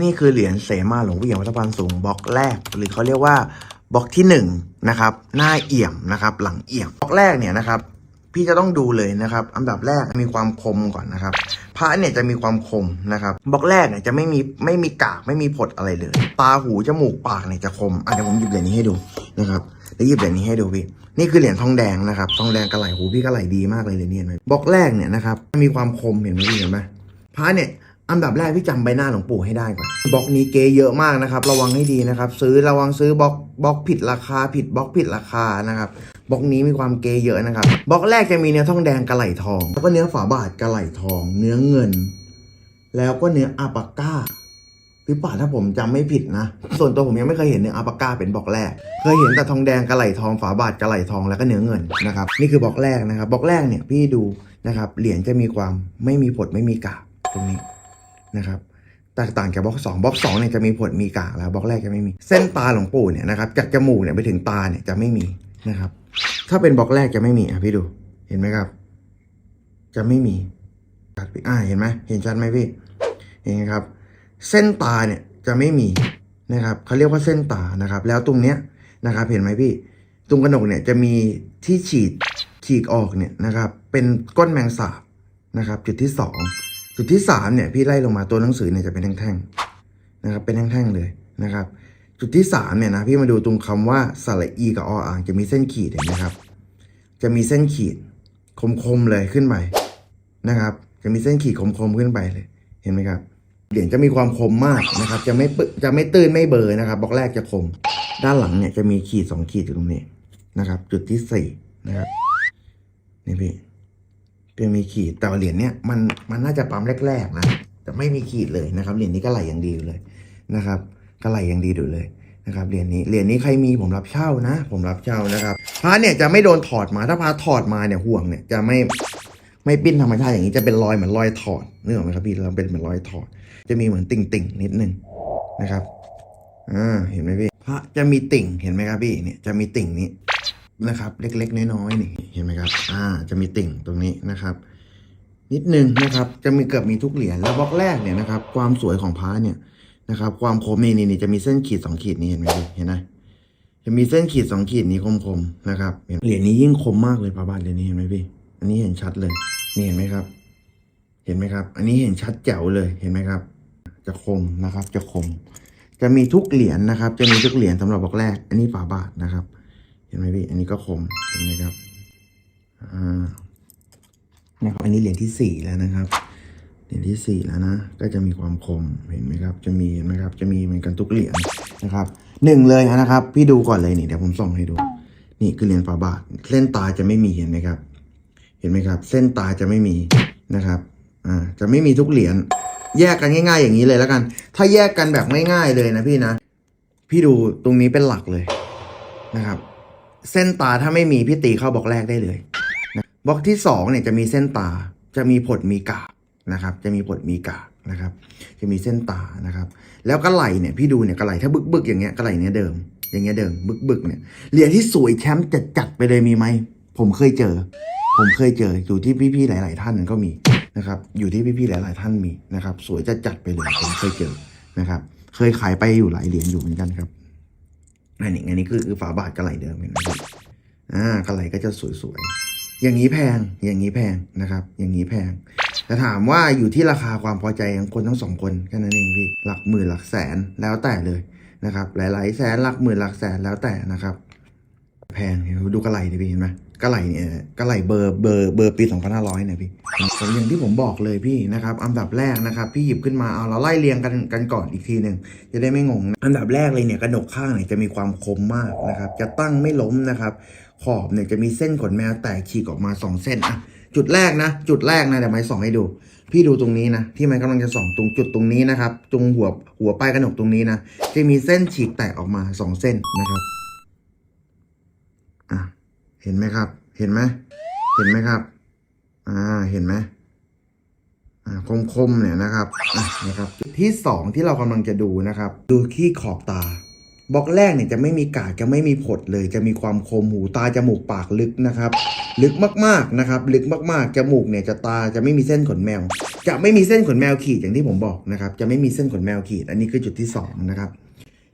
นี่คือเหรียญเสมาหลวงพ่อเอี่ยมวัดสะพานสูงบล็อกแรก หรือเขาเรียกว่าบล็อกที่หนึ่งนะครับหน้าเอี่ยมนะครับ หลังเอี่ยมบล็อกแรกเนี่ยนะครับพี่จะต้องดูเลยนะครับ อันดับแรกมีความคมก่อนนะครับ พระเนี่ยจะมีความคมนะครับ บล็อกแรกเนี่ยจะไม่มีไม่มีกากไม่มีผดอะไรเลย ตาหูจมูกปากเนี่ยจะคมอะเดี๋ยวผมหยิบเหรียญนี้ให้ดูนะครับเดี๋ยวหยิบเหรียญนี้ให้ดูพี่ นี่คือเหรียญทองแดงนะครับ ทองแดงกระไหลหูพี่กระไหลดีมากเลยเหรียญนี้เห็นไหมบล็อกแรกเนี่ยนะครับ มีความคมเห็นไหมพี่เห็นไหมพระเนี่ย อันดับแรกพี่จำใบหน้าหลวงปู่ให้ได้ก่อนบล็อกนี้เกเยอะมากนะครับ ระวังให้ดีนะครับ ซื้อระวังซื้อบล็อกบล็อกผิดราคาผิดบล็อกผิดราคานะครับบล็อกนี้มีความเกเยอะนะครับบล็อกแรกจะมีเนื้อทองแดงกระไหลทอง แล้วก็เนื้อฝาบาทกระไหลทอง เนื้อเงิน แล้วก็เนื้ออาปาก้าพี่ป่าถ้าผมจำไม่ผิดนะ ส่วนตัวผมยังไม่เคยเห็นเนื้ออัลปาก้าเป็นบล็อกแรก เคยเห็นแต่ทองแดงกระไหลทองฝาบาทกระไหลทองแล้วก็เนื้อเงินนะครับนี่คือบล็อกแรกนะครับบล็อกแรกเนี่ยพี่ดูนะครับเหรียญจะมีความไม่มีผดไม่มีกาตรงนี้ นะครับแตกต่างจากบล็อกสองบล็อกสองเนี่ยจะมีผดมีกากแล้วบล็อกแรกจะไม่มี เส้นตาหลวงปู่เนี่ยนะครับจากจมูกเนี่ยไปถึงตาเนี่ยจะไม่มีนะครับ ถ้าเป็นบล็อกแรกจะไม่มีอะพี่ดูเห็นไหมครับ จะไม่มีอ่าเห็นไหมเห็นชัดไหมพี่เห็นไหมครับ เส้นตาเนี่ยจะไม่มีนะครับเขาเรียกว่าเส้นตานะครับ แล้วตรงเนี้ยนะครับ เห็นไหมพี่ตรงกระหนกเนี่ยจะมีที่ฉีดฉีกออกเนี่ยนะครับ เป็นก้นแมงสาบนะครับ จุดที่สอง จุดที่สามเนี่ยพี่ไล่ลงมาตัวหนังสือเนี่ยจะเป็นแท่งๆนะครับเป็นแท่งๆเลยนะครับ จุดที่สามเนี่ยนะพี่มาดูตรงคำว่าสระอีกับออ่างจะมีเส้นขีดเห็นไหมครับ จะมีเส้นขีดคมๆเลยขึ้นไปนะครับ จะมีเส้นขีดคมๆขึ้นไปเลย เห็นไหมครับเหรียญจะมีความคมมากนะครับ จะไม่จะไม่ตื้นไม่เบลอนะครับบล็อกแรกจะคม ด้านหลังเนี่ยจะมีขีดสองขีดอยู่ตรงนี้นะครับ จุดที่สี่นะครับนี่พี่ เป็นมีขีดแต่เหรียญเนี่ยมันมันน่าจะปั๊มแรกๆนะแต่ไม่มีขีดเลยนะครับเหรียญนี้ก็ไหลอย่างดีอยู่เลยนะครับก็ไหลอย่างดีอยู่เลยนะครับเหรียญนี้เหรียญนี้ใครมีผมรับเช่านะ ผมรับเช่านะครับพระเนี่ยจะไม่โดนถอดมาถ้าพระถอดมาเนี่ยห่วงเนี่ยจะไม่ไม่ปิ้นธรรมชาติอย่างนี้จะเป็นรอยเหมือนรอยถอดนึกออกไหมครับพี่เราเป็นเหมือนรอยถอด จะมีเหมือนติ่งติ่งนิดนึงนะครับอ่าเห็นไหมพี่พระจะมีติ่งเห็นไหมครับพี่เนี่ยจะมีติ่งนี้ นะครับ เล็กๆ น้อยๆนี่เห็นไหมครับ อ่า จะมีติ่งตรงนี้นะครับ นิดนึงนะครับ จะมีเกือบมีทุกเหรียญแล้วบล็อกแรกเนี่ยนะครับ ความสวยของพระเนี่ยนะครับ ความคมนี่นี่นี่จะมีเส้นขีดสองขีดนี่เห็นไหมพี่เห็นไหมจะมีเส้นขีดสองขีดนี้คมๆนะครับเหรียญนี้ยิ่งคมมากเลยพระบาทเหรียญนี้เห็นไหมพี่ อันนี้เห็นชัดเลยนี่เห็นไหมครับ เห็นไหมครับ อันนี้เห็นชัดแจ๋วเลยเห็นไหมครับ จะคมนะครับ จะคม จะมีทุกเหรียญนะครับ จะมีทุกเหรียญสำหรับบล็อกแรก อันนี้ฝาบาทนะครับ เห็นไหมพี่ อันนี้ก็คมเห็นไหมครับ อ่า นะครับ อันนี้เหรียญที่สี่แล้วนะครับ เหรียญที่สี่แล้วนะ ก็จะมีความคม เห็นไหมครับ จะมีเห็นไหมครับ จะมีเหมือนกันทุกเหรียญนะครับ หนึ่งเลยนะครับ พี่ดูก่อนเลยนี่ เดี๋ยวผมส่องให้ดู นี่คือเหรียญฝาบาท เส้นตาจะไม่มีเห็นไหมครับ เห็นไหมครับ เส้นตาจะไม่มีนะครับ อ่า จะไม่มีทุกเหรียญ แยกกันง่าย ๆ อย่างนี้เลยแล้วกัน ถ้าแยกกันแบบง่ายๆเลยนะพี่นะ พี่ดูตรงนี้เป็นหลักเลยนะครับ เส้นตาถ้าไม่มีพี่ตีเข้าบล็อกแรกได้เลยนะบล็อกที่สองเนี่ยจะมีเส้นตาจะมีผดมีกานะครับ จะมีผดมีกานะครับ จะมีเส้นตานะครับ แล้วกระไหลเนี่ยพี่ดูเนี่ยกระไหลถ้าบึกบึกอย่างเงี้ยกระไหลเนี้ยเดิม อย่างเงี้ยเดิมบึกบึกเนี่ยเหรียญที่สวยแชมป์จัดจัดไปเลยมีไหมผมเคยเจอ ผมเคยเจออยู่ที่พี่ๆหลาย ๆ ท่านก็มีนะครับ อยู่ที่พี่ๆหลาย ๆ ท่านมีนะครับ สวยจะจัดไปเลยผมเคยเจอนะครับ เคยขายไปอยู่หลายเหรียญอยู่เหมือนกันครับ อันนี้อันนี้คือคือฝาบาทกระไหลเดิมเห็นไหมครับอ่ากระไหลก็จะสวยๆ อย่างนี้แพงอย่างนี้แพงนะครับ อย่างนี้แพงแต่ถามว่าอยู่ที่ราคาความพอใจของคนทั้งสองคนแค่นั้นเองพี่หลักหมื่นหลักแสนแล้วแต่เลยนะครับ หลายๆ แสนหลักหมื่นหลักแสนแล้วแต่นะครับ แพงดูกระไหลดิพี่เห็นไหมกระไหลเนี่ยกระไหลเบอร์เบอร์เบอร์ปี2500เนี่ยพี่ผมอย่างที่ผมบอกเลยพี่นะครับอันดับแรกนะครับพี่หยิบขึ้นมาเอาเราไล่เรียงกันกันก่อนอีกทีหนึ่งจะได้ไม่งงนะอันดับแรกเลยเนี่ยกระหนกข้างเนี่ยจะมีความคมมากนะครับจะตั้งไม่ล้มนะครับขอบเนี่ยจะมีเส้นขนแมวแตกฉีกออกมาสองเส้นอะจุดแรกนะ จุดแรกนะเดี๋ยวไม้ส่องให้ดู พี่ดูตรงนี้นะ ที่ไม้กำลังจะส่องตรงจุดตรงนี้นะครับตรงหัวหัวปลายกระหนกตรงนี้นะจะมีเส้นฉีกแตกออกมาสองเส้นนะครับ เห็นไหมครับ เห็นไหมเห็นไหมครับ อ่า เห็นไหมอ่าคมๆเนี่ยนะครับะนะครับที่สองที่เรากำลังจะดูนะครับ ดูที่ขอบตาบล็อกแรกเนี่ยจะไม่มีกากจะไม่มีผดเลย จะมีความคมหูตาจมูกปากลึกนะครับ ลึกมากๆนะครับ ลึกมากๆจมูกเนี่ยจะตาจะไม่มีเส้นขนแมว จะไม่มีเส้นขนแมวขีดอย่างที่ผมบอกนะครับ จะไม่มีเส้นขนแมวขีด อันนี้คือจุดที่สองนะครับ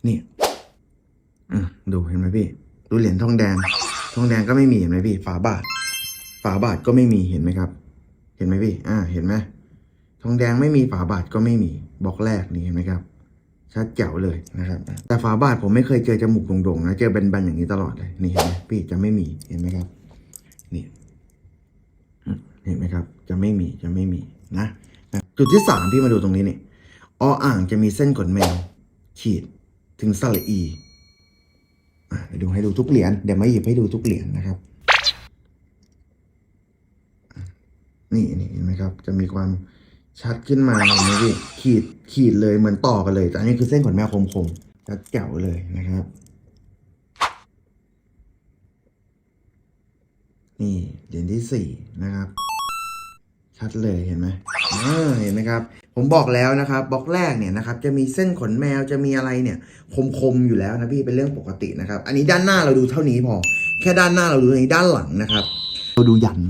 นี่อืมดูเห็นไหมพี่ ดูเหรียญทองแดง ทองแดงก็ไม่มีเห็นไหมพี่ ฝาบาท ฝาบาทก็ไม่มีเห็นไหมครับ เห็นไหมพี่ อ่า เห็นไหมทองแดงไม่มีฝาบาทก็ไม่มีบล็อกแรกนี่เห็นไหมครับ ชัดแจ๋วเลยนะครับ แต่ฝาบาทผมไม่เคยเจอจมูกโด่งๆนะ เจอแบนๆอย่างนี้ตลอดเลย นี่เห็นไหมพี่จะไม่มีเห็นไหมครับ นี่เห็นไหมครับ จะไม่มีจะไม่มีนะจุดที่สามพี่มาดูตรงนี้นี่ออ่างจะมีเส้นขนแมว ขีดถึงสระอี เดี๋ยวดูให้ดูทุกเหรียญเดี๋ยวมาหยิบให้ดูทุกเหรียญนะครับ นี่นี่เห็นไหมครับ จะมีความชัดขึ้นมาเห็นไหมพี่ขีดขีดเลยเหมือนต่อกันเลย แต่อันนี้คือเส้นขนแมวคมๆชัดแจ๋วเลยนะครับ นี่เหรียญที่สี่นะครับ ชัดเลยเห็นไหมอ่าเห็นไหมครับ ผมบอกแล้วนะครับบล็อกแรกเนี่ยนะครับจะมีเส้นขนแมวจะมีอะไรเนี่ยคมๆอยู่แล้วนะพี่เป็นเรื่องปกตินะครับ อันนี้ด้านหน้าเราดูเท่านี้พอ แค่ด้านหน้าเราดูเท่านี้ด้านหลังนะครับ เราดูยัน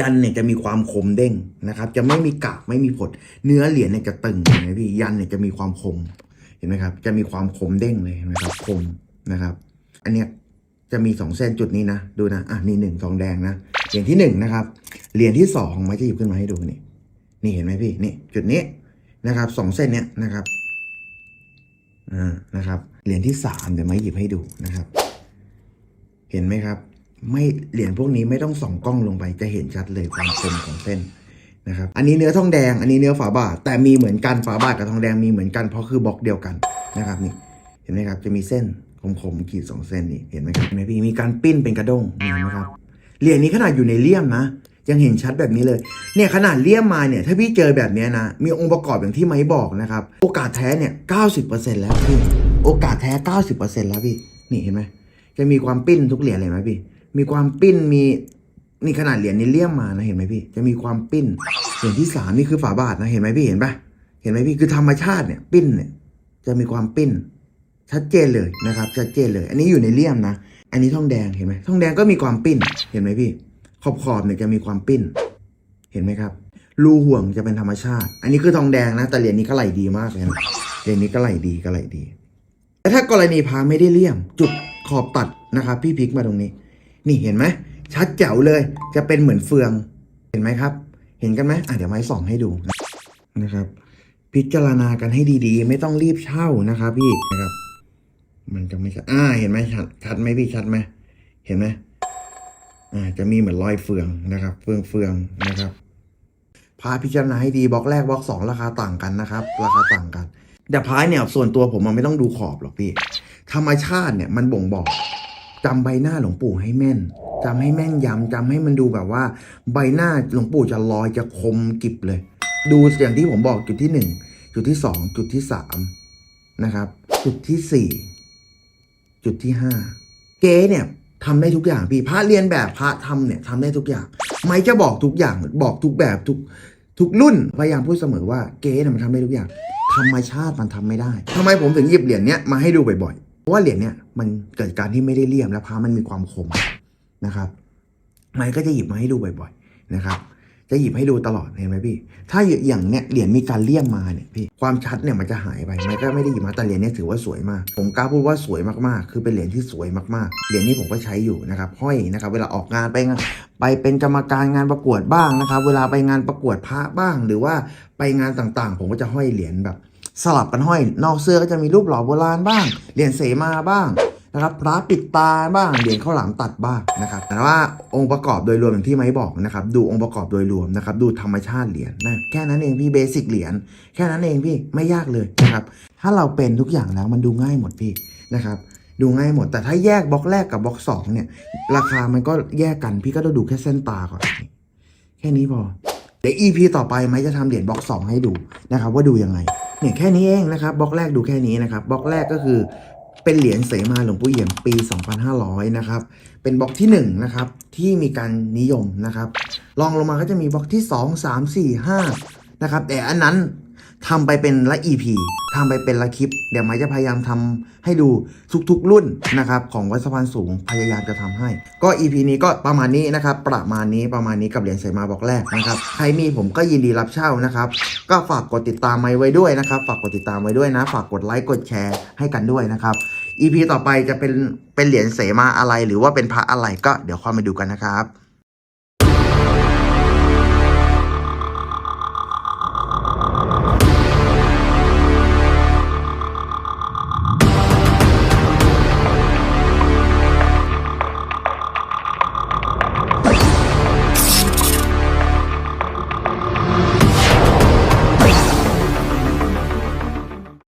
ยันเนี่ยจะมีความคมเด้งนะครับ จะไม่มีกากไม่มีผด เนื้อเหรียญเนี่ยจะตึงเห็นไหมพี่ยันเนี่ยจะมีความคมเห็นไหมครับ จะมีความคมเด้งเลยเห็นไหมครับคมนะครับ อันเนี้ยจะมีสองเส้นจุดนี้นะดูนะอะนี่หนึ่งทองแดงนะ เหรียญที่หนึ่งนะครับ เหรียญที่สองไม่จะหยิบขึ้นมาให้ดูนี่ นี่เห็นไหมพี่ นี่ จุดนี้นะครับสองเส้นเนี้ยนะครับ อ่า นะครับ เหรียญที่สามเดี๋ยวไม่หยิบให้ดูนะครับ เห็นไหมครับ ไม่เหรียญพวกนี้ไม่ต้องส่องกล้องลงไปจะเห็นชัดเลยความคมของเส้นนะครับ อันนี้เนื้อทองแดง อันนี้เนื้อฝาบาท แต่มีเหมือนกันฝาบาทกับทองแดงมีเหมือนกันเพราะคือบล็อกเดียวกันนะครับ นี่ เห็นไหมครับ จะมีเส้นคมๆขีดสองเส้นนี่ เห็นไหมครับเห็นไหมพี่ มีการปิ้นเป็นกระด้งนี่เห็นไหมครับ เหรียญนี้ขนาดอยู่ในเลี่ยมนะยังเห็นชัดแบบนี้เลย เนี่ยขนาดเลี่ยมมาเนี่ยถ้าพี่เจอแบบนี้นะ มีองค์ประกอบอย่างที่ไม้บอกนะครับ โอกาสแท้เนี่ยเก้าสิบเปอร์เซ็นแล้วพี่ โอกาสแท้เก้าสิบเปอร์เซ็นแล้วพี่ นี่เห็นไหม จะมีความปิ้นทุกเหรียญเลยไหมพี่ มีความปิ้นมีนี่ขนาดเหรียญนี้เลี่ยมมานะเห็นไหมพี่ จะมีความปิ้น เหรียญที่สามนี่คือฝาบาทนะเห็นไหมพี่เห็นปะเห็นไหมพี่คือธรรมชาติเนี่ยปิ้นเนี่ยจะมีความปิ้น ชัดเจนเลยนะครับชัดเจนเลย อันนี้อยู่ในเลี่ยมนะ อันนี้ทองแดงเห็นไหมทองแดงก็มีความปิ้น เห็นไหมพี่ ขอบขอบเนี่ยจะมีความปิ้น เห็นไหมครับ รูห่วงจะเป็นธรรมชาติ อันนี้คือทองแดงนะ แต่เหรียญนี้ก็ไหลดีมากเลยนะเหรียญนี้ก็ไหลดีก็ไหลดี แต่ถ้ากรณีพาไม่ได้เลี่ยม จุดขอบตัดนะครับ พี่พลิกมาตรงนี้ นี่เห็นไหมชัดแจ๋วเลย จะเป็นเหมือนเฟือง เห็นไหมครับ เห็นกันไหมอะเดี๋ยวไม้ส่องให้ดูนะครับ พิจารณากันให้ดีๆ ไม่ต้องรีบเช่านะครับพี่นะครับ มันจะไม่ชัด อ่า เห็นไหมชัด ชัดไหมพี่ชัดไหม เห็นไหมอ่า จะมีเหมือนรอยเฟืองนะครับ เฟืองเฟืองนะครับ พาพิจารณาให้ดีบล็อกแรกบล็อกสองราคาต่างกันนะครับ ราคาต่างกัน แต่พายเนี่ยส่วนตัวผมมันไม่ต้องดูขอบหรอกพี่ ธรรมชาติเนี่ยมันบ่งบอกจำใบหน้าหลวงปู่ให้แม่นจำให้แม่นยำจำให้มันดูแบบว่า ใบหน้าหลวงปู่จะลอยจะคมกิบเลย ดูอย่างที่ผมบอกจุดที่หนึ่งจุดที่สองจุดที่สามนะครับ จุดที่สี่ จุดที่ห้าเก๊เนี่ยทำได้ทุกอย่างพี่พระเรียนแบบพระทำเนี่ยทำได้ทุกอย่าง ไม่จะบอกทุกอย่างบอกทุกแบบทุกทุกรุ่นพยายามพูดเสมอว่าเก๊เนี่ยมันทำได้ทุกอย่าง ธรรมชาติมันทำไม่ได้ทำไมผมถึงหยิบเหรียญเนี้ยมาให้ดูบ่อยๆเพราะว่าเหรียญเนี้ยมันเกิดการที่ไม่ได้เลี่ยมและพระมันมีความคมนะครับ ไม้ก็จะหยิบมาให้ดูบ่อย ๆ นะครับ จะหยิบให้ดูตลอดเห็นไหมพี่ ถ้าอย่างเนี้ยเหรียญมีการเลี่ยมมาเนี่ยพี่ความชัดเนี่ยมันจะหายไปไม้ก็ไม่ได้หยิบมาแต่เหรียญเนี้ยถือว่าสวยมาก ผมกล้าพูดว่าสวยมากๆ คือเป็นเหรียญที่สวยมากๆเหรียญนี้ผมก็ใช้อยู่นะครับห้อยนะครับ เวลาออกงานไปงานไปเป็นกรรมการงานประกวดบ้างนะครับ เวลาไปงานประกวดพระบ้าง หรือว่าไปงานต่างๆ ผมก็จะห้อยเหรียญแบบ สลับกันห้อย นอกเสื้อก็จะมีรูปหล่อโบราณบ้างเหรียญเสมาบ้าง นะครับพระปิดตาบ้างเหรียญข้าวหลามตัดบ้างนะครับแต่ว่าองค์ประกอบโดยรวมอย่างที่ไม้บอกนะครับดูองค์ประกอบโดยรวมนะครับดูธรรมชาติเหรียญนะแค่นั้นเองพี่เบสิกเหรียญแค่นั้นเองพี่ไม่ยากเลยนะครับถ้าเราเป็นทุกอย่างแล้วมันดูง่ายหมดพี่นะครับดูง่ายหมด แต่ถ้าแยกบล็อกแรกกับบล็อกสองเนี่ยราคามันก็แยกกันพี่ก็ต้องดูแค่เส้นตาก่อน แค่นี้พอเดี๋ยว EP ต่อไปไม้จะทำเหรียญบล็อกสองให้ดูนะครับว่าดูยังไงเนี่ยแค่นี้เองนะครับบล็อกแรกดูแค่นี้นะครับบล็อกแรกก็คือ เป็นเหรียญเสมาหลวงปู่เอี่ยมปี 2500 นะครับ เป็นบล็อกที่1นะครับที่มีการนิยมนะครับรองลงมาก็จะมีบล็อกที่ 2 3 4 5 นะครับ แต่อันนั้นทำไปเป็นละ EP ทำไปเป็นละคลิป เดี๋ยวไม้จะพยายามทำให้ดูทุกๆรุ่นนะครับ ของวัดสะพานสูงพยายามจะทำให้ ก็ EP นี้ก็ประมาณนี้นะครับ ประมาณนี้ประมาณนี้กับเหรียญเสมาบอกแรกนะครับ ใครมีผมก็ยินดีรับเช่านะครับ ก็ฝากกดติดตามไม้ไว้ด้วยนะครับ ฝากกดติดตามไว้ด้วยนะ ฝากกดไลค์กดแชร์ให้กันด้วยนะครับ EP ต่อไปจะเป็นเป็นเหรียญเสมาอะไรหรือว่าเป็นพระอะไรก็เดี๋ยวค่อยมาดูกันนะครับ